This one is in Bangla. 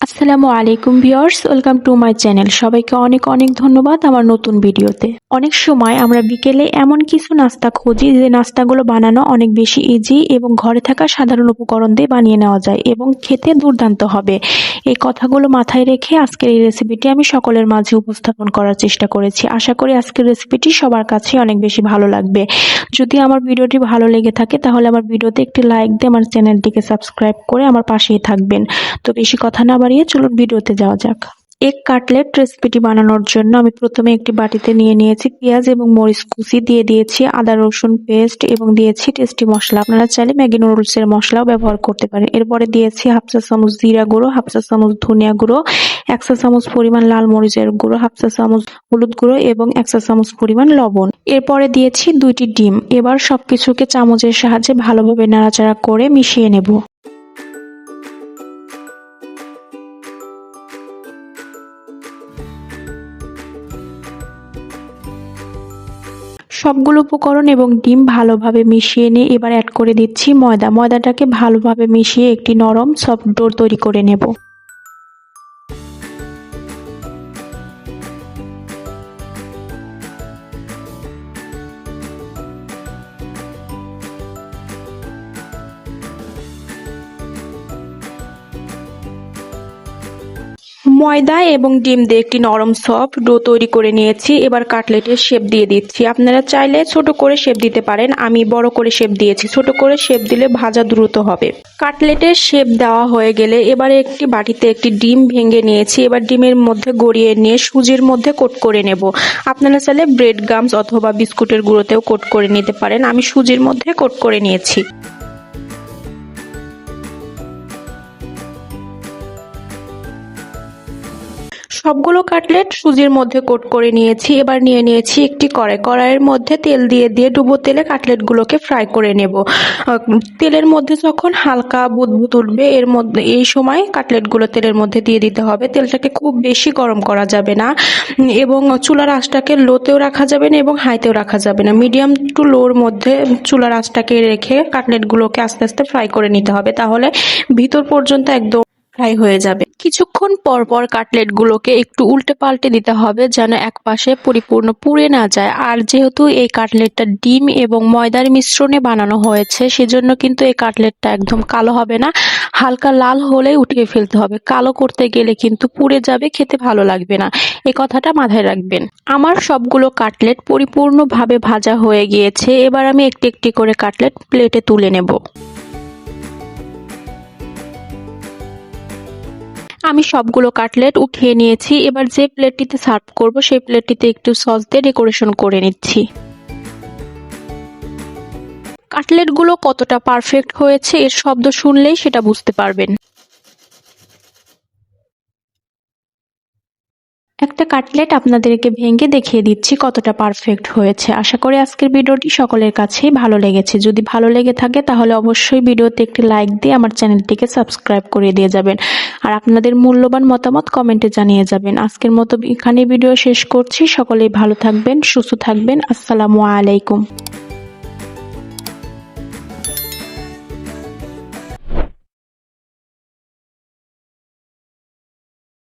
আসসালামু আলাইকুম viewers, welcome to my channel. সবাইকে অনেক অনেক ধন্যবাদ আমার নতুন ভিডিওতে। অনেক সময় আমরা বিকেলে এমন কিছু নাস্তা খুঁজি যে নাস্তাগুলো বানানো অনেক বেশি ইজি এবং ঘরে থাকা সাধারণ উপকরণ দিয়ে বানিয়ে নেওয়া যায় এবং খেতে দুর্দান্ত হবে। এই কথাগুলো মাথায় রেখে আজকের এই রেসিপিটি আমি সকলের মাঝে উপস্থাপন করার চেষ্টা করেছি। আশা করি আজকের রেসিপিটি সবার কাছে অনেক বেশি ভালো লাগবে। যদি আমার ভিডিওটি ভালো লেগে থাকে, তাহলে আমার ভিডিওতে একটি লাইক দিয়ে আমার চ্যানেলটিকে সাবস্ক্রাইব করে আমার পাশেই থাকবেন। তো বেশি কথা না বাড়িয়ে চলুন ভিডিওতে যাওয়া যাক। এক কাটলেট রেসিপিটি বানানোর জন্য আমি প্রথমে একটি বাটিতে নিয়ে নিয়েছি পেঁয়াজ এবং মরিচ কুচি, দিয়ে দিয়েছি আদা, রসুন পেস্ট এবং দিয়েছি টেস্টি মশলা। আপনারা চাইলে ম্যাগি নুডলসের মশলাও ব্যবহার করতে পারেন। এরপরে দিয়েছি হাফ চা চামচ জিরা গুঁড়ো, হাফ চা চামচ ধনিয়া গুঁড়ো, এক চা চামচ পরিমাণ লাল মরিচের গুঁড়ো, হাফ চা চামচ হলুদ গুঁড়ো এবং এক চা চামচ পরিমাণ লবণ। এরপরে দিয়েছি দুইটি ডিম। এবার সবকিছুকে চামচের সাহায্যে ভালোভাবে নাড়াচাড়া করে মিশিয়ে নেব। সবগুলো উপকরণ এবং ডিম ভালোভাবে মিশিয়ে নিয়ে এবার অ্যাড করে দিচ্ছি ময়দা। ময়দাটাকে ভালোভাবে মিশিয়ে একটি নরম সফট ডোর তৈরি করে নেব। ময়দা এবং ডিম দিয়ে একটি নরম সফট ডো তৈরি করে নিয়েছি। এবার কাটলেটের শেপ দিয়ে দিচ্ছি। আপনারা চাইলে ছোট করে শেপ দিতে পারেন। আমি বড় করে শেপ দিয়েছি। ছোট করে শেপ দিলে ভাজা দ্রুত হবে। কাটলেটের শেপ দেওয়া হয়ে গেলে এবারে একটি বাটিতে একটি ডিম ভেঙে নিয়েছি। এবার ডিমের মধ্যে গড়িয়ে নিয়ে সুজির মধ্যে কোট করে নেব। আপনারা চাইলে ব্রেড, গামস অথবা বিস্কুটের গুঁড়োতেও কোট করে নিতে পারেন। আমি সুজির মধ্যে কোট করে নিয়েছি। সবগুলো কাটলেট সুজির মধ্যে কোট করে নিয়েছি। এবার নিয়ে নিয়েছি একটি কড়াই। কড়াইয়ের মধ্যে তেল দিয়ে দিয়ে ডুবো তেলে কাটলেটগুলোকে ফ্রাই করে নেব। তেলের মধ্যে যখন হালকা বুদবুদ উঠবে, এর মধ্যে এই সময় কাটলেটগুলো তেলের মধ্যে দিয়ে দিতে হবে। তেলটাকে খুব বেশি গরম করা যাবে না। এবং চুলার আঁচটাকে লোতেও রাখা যাবে না এবং হাইতেও রাখা যাবে না। মিডিয়াম টু লোর মধ্যে চুলার আঁচটাকে রেখে কাটলেটগুলোকে আস্তে আস্তে ফ্রাই করে নিতে হবে। তাহলে ভিতর পর্যন্ত একদম ফ্রাই হয়ে যাবে। কিছুক্ষণ পর পর কাটলেটগুলোকে একটু উল্টে পাল্টে দিতে হবে যেন এক পাশে পরিপূর্ণ পুড়ে না যায়। আর যেহেতু এই কাটলেটটা ডিম এবং ময়দার মিশ্রণে বানানো হয়েছে, সেজন্য কিন্তু এই কাটলেটটা একদম কালো হবে না। হালকা লাল হলেই উঠিয়ে ফেলতে হবে। কালো করতে গেলে কিন্তু পুড়ে যাবে, খেতে ভালো লাগবে না। এ কথাটা মাথায় রাখবেন। আমার সবগুলো কাটলেট পরিপূর্ণভাবে ভাজা হয়ে গিয়েছে। এবার আমি একটি একটি করে কাটলেট প্লেটে তুলে নেব। আমি সবগুলো কাটলেট উঠিয়ে নিয়েছি। এবার যে প্লেটটিতে সার্ভ করব, সেই প্লেটটিতে একটু সস দিয়ে ডেকোরেশন করে নিচ্ছি। কাটলেটগুলো কতটা পারফেক্ট হয়েছে, এর শব্দ শুনলেই সেটা বুঝতে পারবেন। একটা কাটলেট আপনাদেরকে ভেঙে দেখিয়ে দিচ্ছি কতটা পারফেক্ট হয়েছে। আশা করি আজকের ভিডিওটি সকলের কাছেই ভালো লেগেছে। যদি ভালো লেগে থাকে তাহলে অবশ্যই ভিডিওতে একটি লাইক দিয়ে আমার চ্যানেলটিকে সাবস্ক্রাইব করে দিয়ে যাবেন। আর আপনাদের মূল্যবান মতামত কমেন্টে জানিয়ে যাবেন। আজকের মতো এখানে ভিডিও শেষ করছি। সকলেই ভালো থাকবেন, সুস্থ থাকবেন। আসসালামু আলাইকুম।